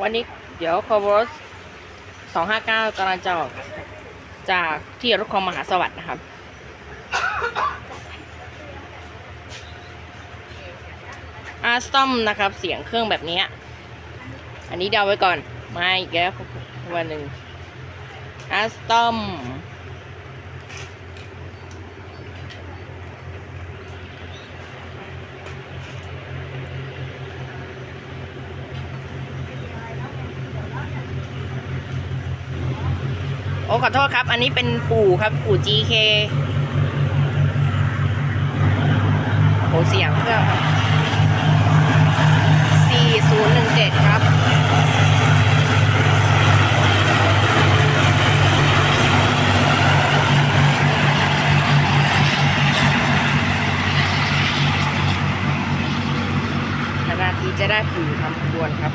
วันนี้เดี๋ยวคอร์สสองห้าเก้ากำลังจะออกจากที่รถคองมหาสวัสดิ์นะครับ อาร์สตอมนะครับ เสียงเครื่องแบบนี้ อันนี้เดาไว้ก่อน มาอีกแล้ววันหนึ่งอาร์สตอม อ้ขอโทษครับ อันนี้เป็นปู่ครับ ปู่ GK โอ้เสียงเครื่องครับ4017 ครับนาทีจะได้ปู่ทำขบวนครับ